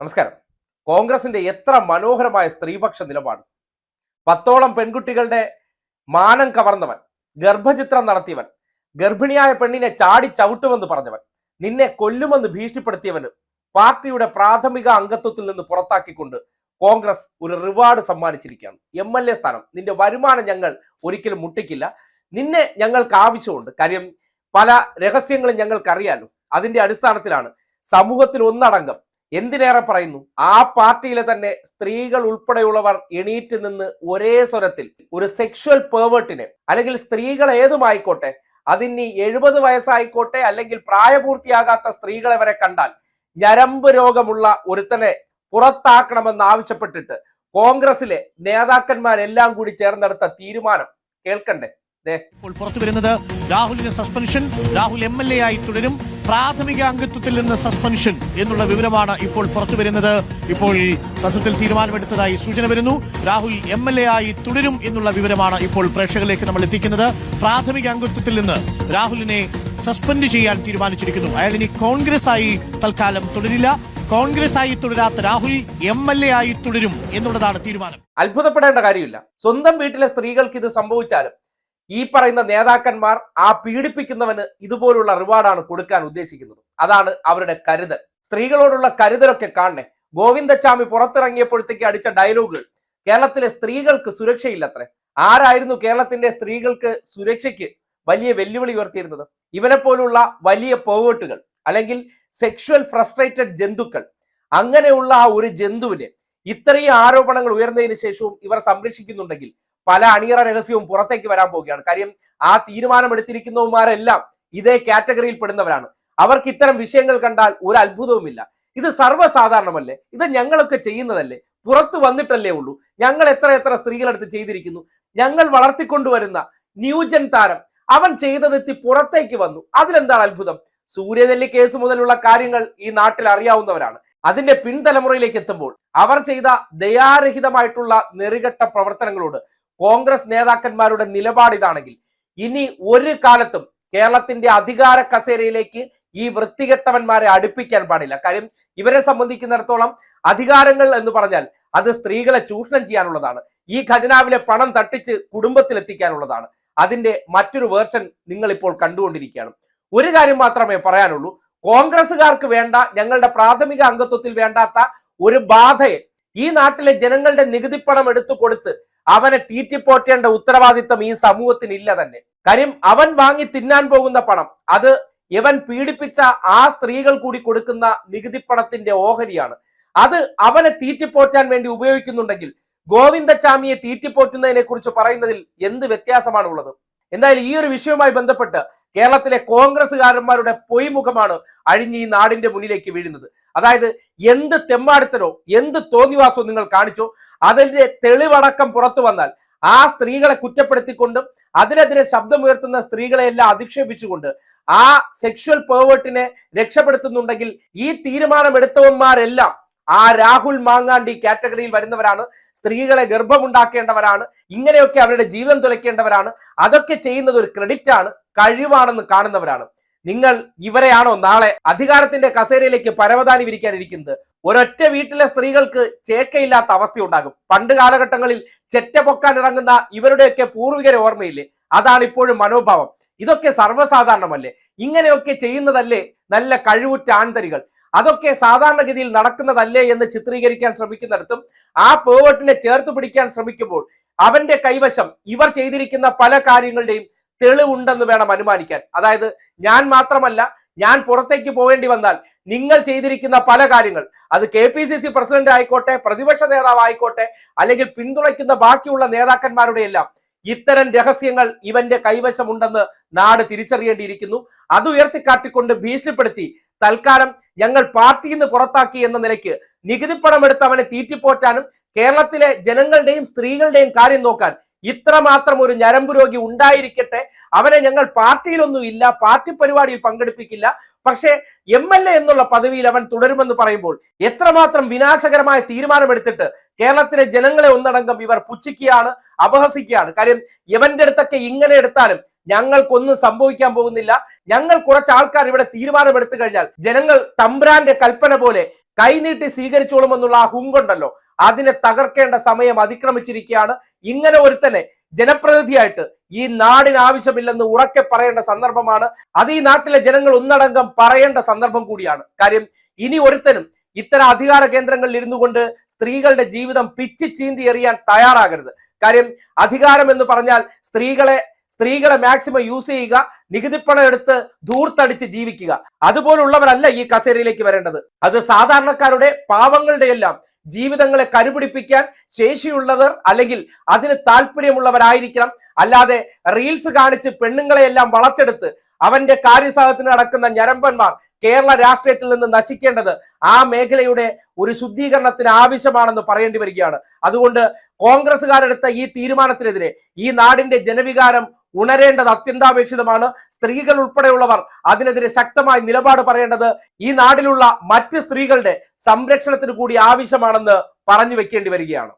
നമസ്കാരം. കോൺഗ്രസിന്റെ എത്ര മനോഹരമായ സ്ത്രീപക്ഷ നിലപാട്. പത്തോളം പെൺകുട്ടികളുടെ മാനം കവർന്നവൻ ഗർഭചിത്രം നടത്തിയവൻ ഗർഭിണിയായ പെണ്ണിനെ ചാടി ചവിട്ടുമെന്ന് പറഞ്ഞവൻ നിന്നെ കൊല്ലുമെന്ന് ഭീഷണിപ്പെടുത്തിയവന് പാർട്ടിയുടെ പ്രാഥമിക അംഗത്വത്തിൽ നിന്ന് പുറത്താക്കിക്കൊണ്ട് കോൺഗ്രസ് ഒരു റിവാർഡ് സമ്മാനിച്ചിരിക്കുകയാണ്. എം എൽ എ സ്ഥാനം. നിന്റെ വരുമാനം ഞങ്ങൾ ഒരിക്കലും മുട്ടിക്കില്ല. നിന്നെ ഞങ്ങൾക്ക് ആവശ്യമുണ്ട്. കാര്യം പല രഹസ്യങ്ങളും ഞങ്ങൾക്കറിയാലോ. അതിന്റെ അടിസ്ഥാനത്തിലാണ് സമൂഹത്തിൽ ഒന്നടങ്കം എന്തിനേറെ പറയുന്നു? ആ പാർട്ടിയിലെ തന്നെ സ്ത്രീകൾ ഉൾപ്പെടെയുള്ളവർ എണീറ്റ് നിന്ന് ഒരേ സ്വരത്തിൽ ഒരു സെക്ഷുവൽ പേവേർട്ടിനെ അല്ലെങ്കിൽ സ്ത്രീകൾ ഏതുമായിക്കോട്ടെ അതിനി എഴുപത് വയസ്സായിക്കോട്ടെ അല്ലെങ്കിൽ പ്രായപൂർത്തിയാകാത്ത സ്ത്രീകളെ വരെ കണ്ടാൽ ഞരമ്പ് രോഗമുള്ള ഒരുത്തനെ പുറത്താക്കണമെന്ന് ആവശ്യപ്പെട്ടിട്ട് കോൺഗ്രസിലെ നേതാക്കന്മാരെല്ലാം കൂടി ചേർന്നെടുത്ത തീരുമാനം. കേൾക്കണ്ടേ? ഇപ്പോൾ പുറത്തു വരുന്നത് രാഹുലിന് suspension Rahul M L A ആയി തുടരും. പ്രാഥമിക അംഗത്വത്തിൽ നിന്ന് സസ്പെൻഷൻ എന്നുള്ള വിവരമാണ് ഇപ്പോൾ പുറത്തു വരുന്നത്. ഇപ്പോൾ തത്വത്തിൽ തീരുമാനമെടുത്തതായി സൂചന വരുന്നു. രാഹുൽ എം എൽ എ ആയി തുടരും എന്നുള്ള വിവരമാണ് ഇപ്പോൾ പ്രേക്ഷകരിലേക്ക് നമ്മൾ എത്തിക്കുന്നത്. പ്രാഥമിക അംഗത്വത്തിൽ നിന്ന് രാഹുലിനെ സസ്പെൻഡ് ചെയ്യാൻ തീരുമാനിച്ചിരിക്കുന്നു. അയാൾ ഇനി കോൺഗ്രസ് ആയി തൽക്കാലം തുടരില്ല. കോൺഗ്രസ് ആയി തുടരാത്ത രാഹുൽ എം എൽ എ ആയി തുടരും എന്നുള്ളതാണ് തീരുമാനം. അത്ഭുതപ്പെടേണ്ട കാര്യമില്ല. സ്വന്തം വീട്ടിലെ സ്ത്രീകൾക്ക് ഇത് സംഭവിച്ചാലും ഈ പറയുന്ന നേതാക്കന്മാർ ആ പീഡിപ്പിക്കുന്നവന് ഇതുപോലുള്ള റിവാർഡാണ് കൊടുക്കാൻ ഉദ്ദേശിക്കുന്നത്. അതാണ് അവരുടെ കരുതൽ. സ്ത്രീകളോടുള്ള കരുതലൊക്കെ കാണണേ. ഗോവിന്ദച്ചാമി പുറത്തിറങ്ങിയപ്പോഴത്തേക്ക് അടിച്ച ഡയലോഗുകൾ കേരളത്തിലെ സ്ത്രീകൾക്ക് സുരക്ഷയില്ലത്ര. ആരായിരുന്നു കേരളത്തിന്റെ സ്ത്രീകൾക്ക് സുരക്ഷയ്ക്ക് വലിയ വെല്ലുവിളി ഉയർത്തിയിരുന്നത്? ഇവനെ പോലുള്ള വലിയ പേവേട്ടുകൾ അല്ലെങ്കിൽ സെക്ഷുവൽ ഫ്രസ്ട്രേറ്റഡ് ജന്തുക്കൾ. അങ്ങനെയുള്ള ആ ഒരു ജന്തുവിന് ഇത്രയും ആരോപണങ്ങൾ ഉയർന്നതിന് ശേഷവും ഇവർ സംരക്ഷിക്കുന്നുണ്ടെങ്കിൽ പല അണിയറ രഹസ്യവും പുറത്തേക്ക് വരാൻ പോവുകയാണ്. കാര്യം ആ തീരുമാനം എടുത്തിരിക്കുന്നവന്മാരെല്ലാം ഇതേ കാറ്റഗറിയിൽ പെടുന്നവരാണ്. അവർക്ക് ഇത്തരം വിഷയങ്ങൾ കണ്ടാൽ ഒരു അത്ഭുതവുമില്ല. ഇത് സർവസാധാരണമല്ലേ? ഇത് ഞങ്ങളൊക്കെ ചെയ്യുന്നതല്ലേ? പുറത്തു വന്നിട്ടല്ലേ ഉള്ളൂ. ഞങ്ങൾ എത്ര എത്ര സ്ത്രീകളെടുത്ത് ചെയ്തിരിക്കുന്നു. ഞങ്ങൾ വളർത്തിക്കൊണ്ടുവരുന്ന ന്യൂജൻ താരം അവൻ ചെയ്തതെത്തി പുറത്തേക്ക് വന്നു. അതിലെന്താണ് അത്ഭുതം? സൂര്യനെല്ലി കേസ് മുതലുള്ള കാര്യങ്ങൾ ഈ നാട്ടിൽ അറിയാവുന്നവരാണ്. അതിന്റെ പിൻതലമുറയിലേക്ക് എത്തുമ്പോൾ അവർ ചെയ്ത ദയാരഹിതമായിട്ടുള്ള നെറികെട്ട പ്രവർത്തനങ്ങളോട് കോൺഗ്രസ് നേതാക്കന്മാരുടെ നിലപാട് ഇതാണെങ്കിൽ ഇനി ഒരു കാലത്തും കേരളത്തിന്റെ അധികാര കസേരയിലേക്ക് ഈ വൃത്തികെട്ടവന്മാരെ അടുപ്പിക്കാൻ പാടില്ല. കാര്യം ഇവരെ സംബന്ധിക്കുന്നിടത്തോളം അധികാരങ്ങൾ എന്ന് പറഞ്ഞാൽ അത് സ്ത്രീകളെ ചൂഷണം ചെയ്യാനുള്ളതാണ്. ഈ ഖജനാവിലെ പണം തട്ടിച്ച് കുടുംബത്തിലെത്തിക്കാനുള്ളതാണ്. അതിന്റെ മറ്റൊരു വേർഷൻ നിങ്ങൾ ഇപ്പോൾ കണ്ടുകൊണ്ടിരിക്കുകയാണ്. ഒരു കാര്യം മാത്രമേ പറയാനുള്ളൂ. കോൺഗ്രസുകാർക്ക് വേണ്ട ഞങ്ങളുടെ പ്രാഥമിക അംഗത്വത്തിൽ വേണ്ടാത്ത ഒരു ബാധയെ ഈ നാട്ടിലെ ജനങ്ങളുടെ നികുതിപ്പണം എടുത്തു കൊടുത്ത് അവനെ തീറ്റിപ്പോറ്റേണ്ട ഉത്തരവാദിത്തം ഈ സമൂഹത്തിന് ഇല്ല തന്നെ. കാര്യം അവൻ വാങ്ങി തിന്നാൻ പോകുന്ന പണം അത് ഇവൻ പീഡിപ്പിച്ച ആ സ്ത്രീകൾ കൂടി കൊടുക്കുന്ന നികുതി പണത്തിന്റെ ഓഹരിയാണ്. അത് അവനെ തീറ്റിപ്പോറ്റാൻ വേണ്ടി ഉപയോഗിക്കുന്നുണ്ടെങ്കിൽ ഗോവിന്ദച്ചാമിയെ തീറ്റിപ്പോറ്റുന്നതിനെ കുറിച്ച് പറയുന്നതിൽ എന്ത് വ്യത്യാസമാണുള്ളത്? എന്തായാലും ഈ ഒരു വിഷയവുമായി ബന്ധപ്പെട്ട് കേരളത്തിലെ കോൺഗ്രസ്സുകാരന്മാരുടെ പൊയ്മുഖമാണ് അഴിഞ്ഞ് ഈ നാടിന്റെ മുന്നിലേക്ക് വീഴുന്നത്. അതായത് എന്ത് തെമ്മാടിത്തരോ എന്ത് തോന്നിവാസോ നിങ്ങൾ കാണിച്ചോ അതിന്റെ തെളിവടക്കം പുറത്തു വന്നാൽ ആ സ്ത്രീകളെ കുറ്റപ്പെടുത്തിക്കൊണ്ടും അതിനെതിരെ ശബ്ദമുയർത്തുന്ന സ്ത്രീകളെയെല്ലാം അധിക്ഷേപിച്ചുകൊണ്ട് ആ സെക്ഷൽ പേവേർട്ടിനെ രക്ഷപ്പെടുത്തുന്നുണ്ടെങ്കിൽ ഈ തീരുമാനം എടുത്തവന്മാരെല്ലാം ആ രാഹുൽ മാങ്ങാണ്ടി കാറ്റഗറിയിൽ വരുന്നവരാണ്. സ്ത്രീകളെ ഗർഭമുണ്ടാക്കേണ്ടവരാണ്. ഇങ്ങനെയൊക്കെ അവരുടെ ജീവിതം തുലയ്ക്കേണ്ടവരാണ്. അതൊക്കെ ചെയ്യുന്നത് ഒരു ക്രെഡിറ്റ് ആണ് കഴിവാണെന്ന് കാണുന്നവരാണ്. നിങ്ങൾ ഇവരെയാണോ നാളെ അധികാരത്തിന്റെ കസേരയിലേക്ക് പരവതാനി വിരിക്കാനിരിക്കുന്നത്? ഒരൊറ്റ വീട്ടിലെ സ്ത്രീകൾക്ക് ചേക്കയില്ലാത്ത അവസ്ഥയുണ്ടാകും. പണ്ട് കാലഘട്ടങ്ങളിൽ ചെറ്റ പൊക്കാൻ ഇറങ്ങുന്ന ഇവരുടെയൊക്കെ പൂർവികരെ ഓർമ്മയില്ലേ? അതാണ് ഇപ്പോഴും മനോഭാവം. ഇതൊക്കെ സർവസാധാരണമല്ലേ? ഇങ്ങനെയൊക്കെ ചെയ്യുന്നതല്ലേ നല്ല കഴിവുറ്റ ആൺതരികൾ. അതൊക്കെ സാധാരണഗതിയിൽ നടക്കുന്നതല്ലേ എന്ന് ചിത്രീകരിക്കാൻ ശ്രമിക്കുന്നിടത്തും ആ പേവട്ടിനെ ചേർത്ത് പിടിക്കാൻ ശ്രമിക്കുമ്പോൾ അവന്റെ കൈവശം ഇവർ ചെയ്തിരിക്കുന്ന പല കാര്യങ്ങളുടെയും തെളിവുണ്ടെന്ന് വേണം അനുമാനിക്കാൻ. അതായത് ഞാൻ മാത്രമല്ല ഞാൻ പുറത്തേക്ക് പോകേണ്ടി വന്നാൽ നിങ്ങൾ ചെയ്തിരിക്കുന്ന പല കാര്യങ്ങൾ അത് K P C C president ആയിക്കോട്ടെ പ്രതിപക്ഷ നേതാവ് ആയിക്കോട്ടെ അല്ലെങ്കിൽ പിന്തുണയ്ക്കുന്ന ബാക്കിയുള്ള നേതാക്കന്മാരുടെ എല്ലാം ഇത്തരം രഹസ്യങ്ങൾ ഇവന്റെ കൈവശമുണ്ടെന്ന് നാട് തിരിച്ചറിയേണ്ടിയിരിക്കുന്നു. അത് ഉയർത്തിക്കാട്ടിക്കൊണ്ട് ഭീഷണിപ്പെടുത്തി തൽക്കാലം ഞങ്ങൾ പാർട്ടിയിൽ നിന്ന് പുറത്താക്കി എന്ന നിലയ്ക്ക് നികുതിപ്പണം എടുത്ത് അവനെ തീറ്റിപ്പോറ്റാനും കേരളത്തിലെ ജനങ്ങളുടെയും സ്ത്രീകളുടെയും കാര്യം നോക്കാൻ ഇത്രമാത്രം ഒരു ഞരമ്പ് രോഗി ഉണ്ടായിരിക്കട്ടെ. അവനെ ഞങ്ങൾ പാർട്ടിയിലൊന്നും ഇല്ല പാർട്ടി പരിപാടിയിൽ പങ്കെടുപ്പിക്കില്ല. പക്ഷേ എം എൽ എ എന്നുള്ള പദവിയിൽ അവൻ തുടരുമെന്ന് പറയുമ്പോൾ എത്രമാത്രം വിനാശകരമായ തീരുമാനമെടുത്തിട്ട് കേരളത്തിലെ ജനങ്ങളെ ഒന്നടങ്കം ഇവർ പുച്ഛിക്കുകയാണ് അപഹസിക്കുകയാണ്. കാര്യം ഇവന്റെ അടുത്തൊക്കെ ഇങ്ങനെ എടുത്താലും ഞങ്ങൾക്കൊന്നും സംഭവിക്കാൻ പോകുന്നില്ല. ഞങ്ങൾ കുറച്ച് ആൾക്കാർ ഇവിടെ തീരുമാനമെടുത്തു കഴിഞ്ഞാൽ ജനങ്ങൾ തമ്പ്രാന്റെ കൽപ്പന പോലെ കൈനീട്ടി സ്വീകരിച്ചോളുമെന്നുള്ള ആ ഹുങ്കുണ്ടല്ലോ അതിനെ തകർക്കേണ്ട സമയം അതിക്രമിച്ചിരിക്കുകയാണ്. ഇങ്ങനെ ഒരുത്തനെ ജനപ്രതിനിധിയായിട്ട് ഈ നാടിന് ആവശ്യമില്ലെന്ന് ഉറക്കെ പറയേണ്ട സന്ദർഭമാണ്. അത് ഈ നാട്ടിലെ ജനങ്ങൾ ഒന്നടങ്കം പറയേണ്ട സന്ദർഭം കൂടിയാണ്. കാര്യം ഇനി ഒരുത്തനും ഇത്തരം അധികാര കേന്ദ്രങ്ങളിൽ ഇരുന്നു കൊണ്ട് സ്ത്രീകളുടെ ജീവിതം പിച്ചി ചീന്തി എറിയാൻ തയ്യാറാകരുത്. കാര്യം അധികാരം എന്ന് പറഞ്ഞാൽ സ്ത്രീകളെ സ്ത്രീകളെ മാക്സിമം യൂസ് ചെയ്യുക നികുതിപ്പണം എടുത്ത് ധൂർത്തടിച്ച് ജീവിക്കുക. അതുപോലുള്ളവരല്ല ഈ കസേരയിലേക്ക് വരേണ്ടത്. അത് സാധാരണക്കാരുടെ പാവങ്ങളുടെ എല്ലാം ജീവിതങ്ങളെ കരുപിടിപ്പിക്കാൻ ശേഷിയുള്ളവർ അല്ലെങ്കിൽ അതിന് താല്പര്യമുള്ളവരായിരിക്കണം. അല്ലാതെ റീൽസ് കാണിച്ച് പെണ്ണുങ്ങളെ എല്ലാം വളച്ചെടുത്ത് അവന്റെ കാര്യസാഹത്തിന് നടക്കുന്ന ഞരമ്പന്മാർ കേരള രാഷ്ട്രീയത്തിൽ നിന്ന് നശിക്കേണ്ടത് ആ മേഖലയുടെ ഒരു ശുദ്ധീകരണത്തിന് ആവശ്യമാണെന്ന് പറയേണ്ടി വരികയാണ്. അതുകൊണ്ട് കോൺഗ്രസ്സുകാരെടുത്ത ഈ തീരുമാനത്തിനെതിരെ ഈ നാടിന്റെ ജനവികാരം ഉണരേണ്ടത് അത്യന്താപേക്ഷിതമാണ്. സ്ത്രീകൾ ഉൾപ്പെടെയുള്ളവർ അതിനെതിരെ ശക്തമായി നിലപാട് പറയേണ്ടത് ഈ നാടിലുള്ള മറ്റ് സ്ത്രീകളുടെ സംരക്ഷണത്തിന് കൂടി ആവശ്യമാണെന്ന് പറഞ്ഞു വെക്കേണ്ടി വരികയാണ്.